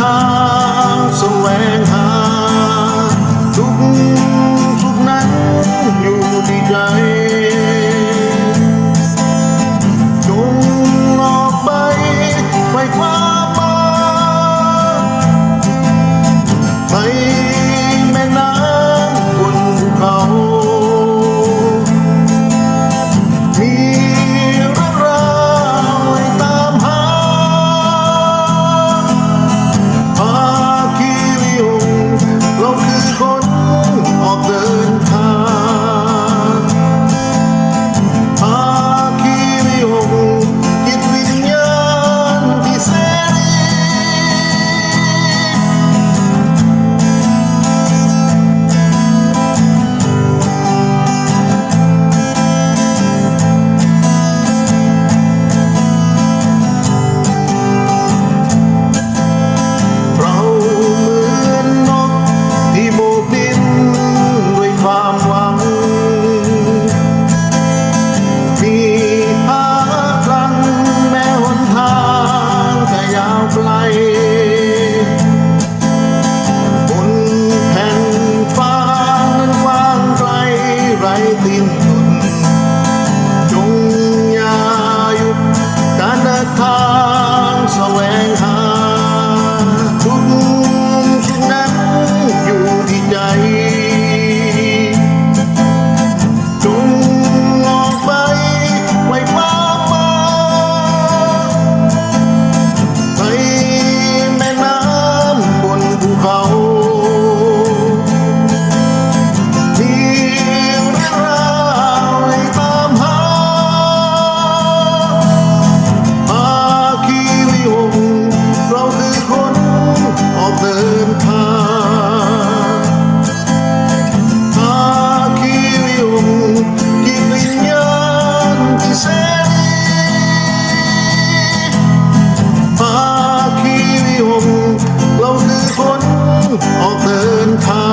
come. ตีน เราคือคนออกเดินทาง